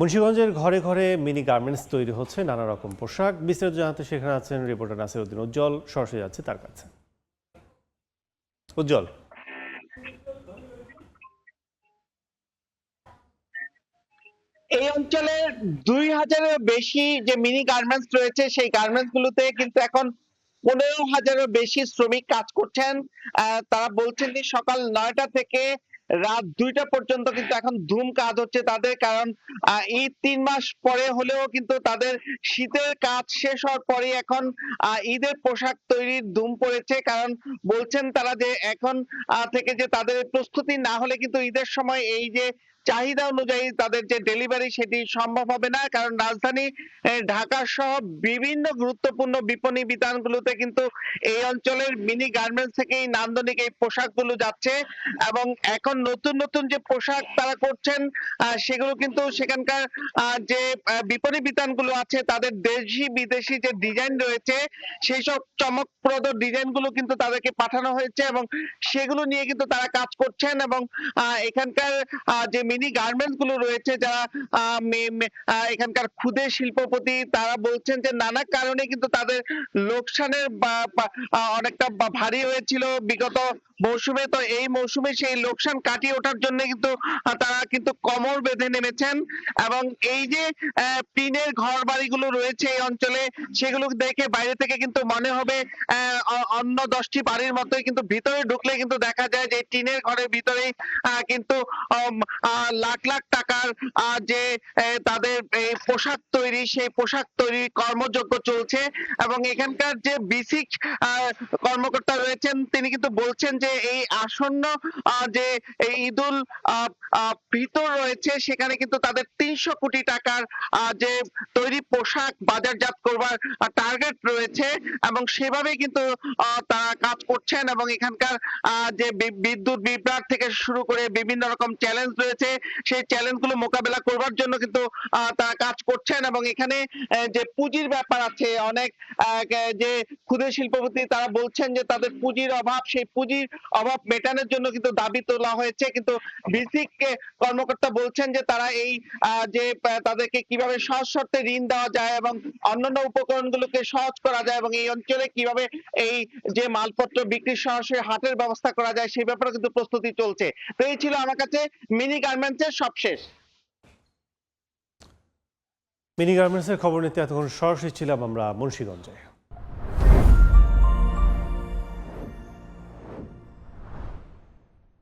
মুন্সিগঞ্জের ঘরে ঘরে মিনি গার্মেন্টস তৈরি হচ্ছে নানা রকম পোশাক। বিস্তারিত জানাতে সেখানে আছেন রিপোর্টার নাসির উদ্দিন উজ্জ্বল। সরাসরি যাচ্ছে তার কাছে। উজ্জ্বল। এই অঞ্চলে দুই হাজারের বেশি যে মিনি গার্মেন্টস রয়েছে, সেই গার্মেন্টস গুলোতে কিন্তু এখন পনেরো হাজারের বেশি শ্রমিক কাজ করছেন। তারা বলছেন যে সকাল নয়টা থেকে রাত দুইটা পর্যন্ত কিন্তু এখন ধুম কাজ হচ্ছে তাদের, কারণ এই তিন মাস পরে হলেও কিন্তু তাদের শীতের কাজ শেষ হওয়ার পরে এখন ঈদের পোশাক তৈরির ধুম পড়েছে। কারণ বলছেন তারা যে এখন থেকে যে তাদের প্রস্তুতি না হলে কিন্তু ঈদের সময় এই যে চাহিদা অনুযায়ী তাদের যে ডেলিভারি সেটি সম্ভব হবে না। কারণ রাজধানী ঢাকা সহ বিভিন্ন গুরুত্বপূর্ণ বিপণী বিতানগুলোতে কিন্তু এই অঞ্চলের মিনি গার্মেন্টস থেকেই নান্দনিক এই পোশাকগুলো যাচ্ছে এবং এখন নতুন নতুন যে পোশাক তারা করছেন সেগুলো কিন্তু সেখানকার যে বিপণী বিতানগুলো আছে, তাদের দেশি, বিদেশি যে ডিজাইন রয়েছে, সেই সব চমকপ্রদ ডিজাইনগুলো কিন্তু তাদেরকে পাঠানো হয়েছে এবং সেগুলো নিয়ে কিন্তু তারা কাজ করছেন এবং এখানকার যে মিনি গার্মেন্টসগুলো রয়েছে যারা এখানকার ক্ষুদে শিল্পপতি, তারা বলছেন যে নানা কারণে কিন্তু তাদের লোকসানের অনেকটা ভারী হয়েছিল বিগত মৌসুমে। তো এই মৌসুমে সেই লোকসান কাটিয়ে ওঠার জন্য কিন্তু তারা কিন্তু কমর বেঁধে নেমেছেন। এবং এই যে টিনের ঘর বাড়িগুলো রয়েছে এই অঞ্চলে, সেগুলো দেখে বাইরে থেকে কিন্তু মনে হবে অন্য দশটি বাড়ির মতোই কিন্তু ভিতরে ঢুকলে কিন্তু দেখা যায় যে টিনের ঘরের ভিতরেই কিন্তু লাখ লাখ টাকার যে তাদের পোশাক তৈরি, সেই পোশাক তৈরি কর্মযজ্ঞ চলছে এবং এখানকার যে বেসিক কর্মকর্তা রয়েছেন, তিনি কিন্তু বলছেন যে এই আসন্ন যে ঈদুল ফিতর রয়েছে, সেখানে কিন্তু তাদের তিনশো কোটি টাকার যে তৈরি পোশাক বাজারজাত করবার টার্গেট রয়েছে এবং সেভাবে কিন্তু তারা কাজ করছেন এবং এখানকার যে বিদ্যুৎ বিভ্রাট থেকে শুরু করে বিভিন্ন রকম চ্যালেঞ্জ রয়েছে সেই চ্যালেঞ্জগুলো মোকাবেলা করবার জন্য কিন্তু তারা কাজ করছেন এবং এখানে যে পুঁজির ব্যাপার আছে, অনেক যে ক্ষুদ্র শিল্পপতি তারা বলছেন যে তাদের পুঁজির অভাব, সেই পুঁজির অভাব মেটানোর জন্য কিন্তু দাবি তোলা হয়েছে। কিন্তু বেসিক কর্মকর্তা বলছেন যে তারা এই যে তাদেরকে কীভাবে সহজ শর্তে ঋণ দেওয়া যায় এবং অন্যান্য উপকরণগুলোকে সহজ করা যায় এবং এই অঞ্চলে কীভাবে এই যে মালপত্র বিক্রি সরাসরি হাটের ব্যবস্থা করা যায়, সেই ব্যাপারে কিন্তু প্রস্তুতি চলছে। তো এই ছিল আমার কাছে মিনি গার্মেন্টস সব শেষ। মিনি গার্মেন্টসের খবর নিতে এতক্ষণ সরাসরি ছিলাম আমরা মুন্সিগঞ্জে।